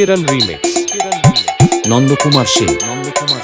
Kiran remix. Nandakumar Singh Nandakumar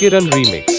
Kiran remix